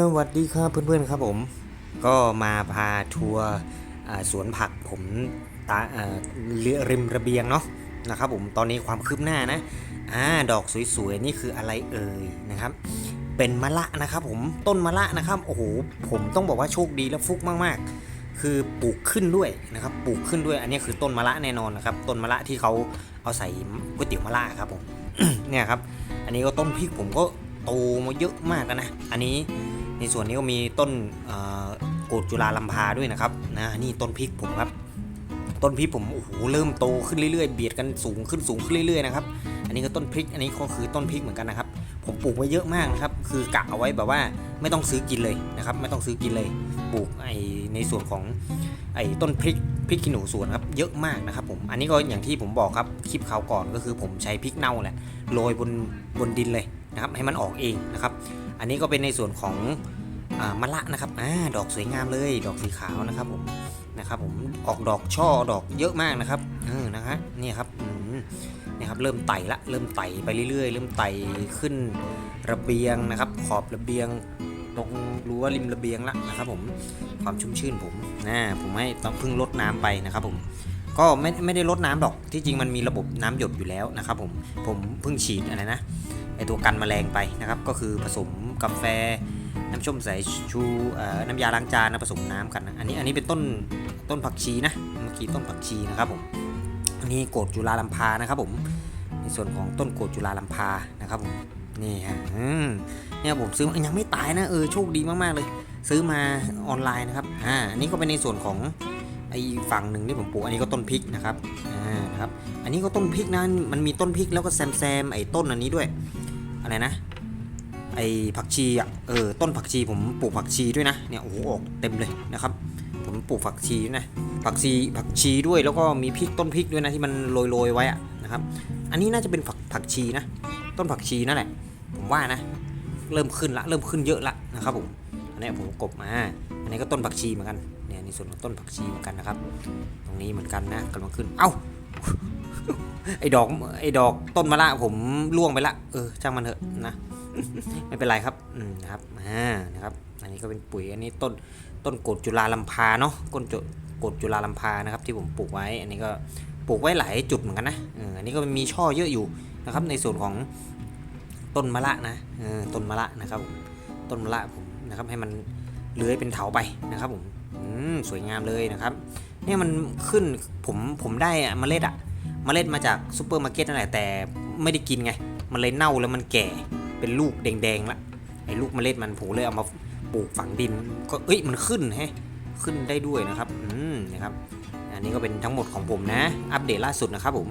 สวัสดีครับเพื่อนๆครับผม ก็มาพาทัวร์สวนผักผมตาอ่าเรือริมระเบียงเนาะนะครับผมตอนนี้ความคืบหน้านะอ่าดอกสวยๆนี่คืออะไรเอ่ยนะครับ เป็นมะละนะครับผมต้นมะละนะครับโอ้โหผมต้องบอกว่าโชคดีและฟุกมากๆ คือปลูกขึ้นด้วยนะครับปลูกขึ้นด้วยอันนี้คือต้นมะละแน่นอนนะครับต้นมะละที่เขาเอาใส่ก๋วยเตี๋ยวมะละครับผมเนี่ยครับ อันนี้ก็ต้นพริกผมก็โตมาเยอะมากนะอันนี้ ในส่วนนี้ก็มีต้นโกดจุฬาลัมพาด้วยนะครับนะนี่ต้นพริกผมครับ ต้นพริกผมโอ้โหเริ่มโตขึ้นเรื่อยๆ เบียดกันสูงขึ้นสูงขึ้นเรื่อยๆนะครับอันนี้ก็ต้นพริกอันนี้ก็คือต้นพริกเหมือนกันนะครับ ผมปลูกไว้เยอะมากนะครับคือกะเอาไว้แบบว่าไม่ต้องซื้อกินเลยนะครับ ไม่ต้องซื้อกินเลยปลูกไอในส่วนของไอต้นพริกพริกขี้หนูสวนครับเยอะมากนะครับผมอันนี้ก็อย่างที่ผมบอกครับคลิปคราวก่อนก็คือผมใช้พริกเน่าแหละโรยบนบนดินเลยนะครับให้มันออกเองนะครับ อันนี้ก็เป็นในส่วนของ มะละนะครับอ่าดอกสวยงามเลย ดอกสีขาวนะครับผมนะครับผมออกดอกช่อดอกเยอะมากนะครับเออนะฮะนี่ครับนี่ครับเริ่มไต่ละเริ่มไต่ไปเรื่อยๆ เริ่มไต่ขึ้นระเบียงนะครับ ขอบระเบียงตรงรั้วริมระเบียงละนะครับผมความชุ่มชื่นผมนะผมให้ต้องเพิ่งลดน้ำไปนะครับผมก็ไม่ไม่ได้ลดน้ำดอกที่จริงมันมีระบบน้ำหยดอยู่แล้วนะครับผมผมเพิ่งฉีดอะไรนะ ตัวกันแมลงไปนะครับ ก็คือผสมกาแฟน้ำส้มสายชูน้ำยาล้างจานนะผสมน้ำกันนะอันนี้อันนี้เป็นต้นต้นผักชีนะเมื่อกี้ต้นผักชีนะครับผมอันนี้โกดจุฬาลัมพานะครับผมในส่วนของต้นโกดจุฬาลัมพานะครับผมนี่ฮะเนี่ยผมซื้อยังไม่ตายนะเออโชคดีมากๆเลย ซื้อมาออนไลน์นะครับอ่าอันนี้ก็เป็นในส่วนของไอ้ฝั่งหนึ่งที่ผมปลูกอันนี้ก็ต้นพริกนะครับอ่านะครับอันนี้ก็ต้นพริกนะมันมีต้นพริกแล้วก็แซมแซมไอ้ต้นอันนี้ด้วย อะไรนะ ไอ้ผักชีอะเออต้นผักชีผมปลูกผักชีด้วยนะเนี่ยโอ้โหออกเต็มเลยนะครับ ผมปลูกผักชีด้วยนะผักชีผักชีด้วยแล้วก็มีพริกต้นพริกด้วยนะที่มันโรยๆไว้อะนะครับ อันนี้น่าจะเป็นผักผักชีนะ ต้นผักชีนั่นแหละ ผมว่านะ เริ่มขึ้นละเริ่มขึ้นเยอะละนะครับผมอันนี้ผมกบมาอันนี้ก็ต้นผักชีเหมือนกันเนี่ยในส่วนของต้นผักชีเหมือนกันนะครับ ตรงนี้เหมือนกันนะกำลังขึ้น เอ้า ไอ้ดอกไอ้ดอกต้นมะละผมล่วงไปละเออช่างมันเถอะนะ ไม่เป็นไรครับอืมครับอ่านะครับอันนี้ก็เป็นปุ๋ยอันนี้ต้นต้นกดจุฬาลัมพาเนาะต้นจุกดจุฬาลัมพานะครับ ที่ผมปลูกไว้ อันนี้ก็ปลูกไว้หลายจุดเหมือนกันนะเอออันนี้ก็มีช่อเยอะอยู่นะครับ ในส่วนของต้นมะละนะเออต้นมะละนะครับต้นมะละผมนะครับให้มันเลื้อยเป็นเถาไปนะครับผมอืมสวยงามเลยนะครับ เนี่ยมันขึ้นผมผมได้อะเมล็ดอะ เมล็ดมาจากซูเปอร์มาร์เก็ตนั่นแหละแต่ไม่ได้กินไง มันเลยเน่าแล้วมันแก่เป็นลูกแดงๆละไอ้ลูกเมล็ดมันผูเลยเอามาปลูกฝังดิน ก็เอ้ยมันขึ้นแฮะขึ้นได้ด้วยนะครับ อืมนะครับ อันนี้ก็เป็นทั้งหมดของผมนะ อัปเดตล่าสุดนะครับผม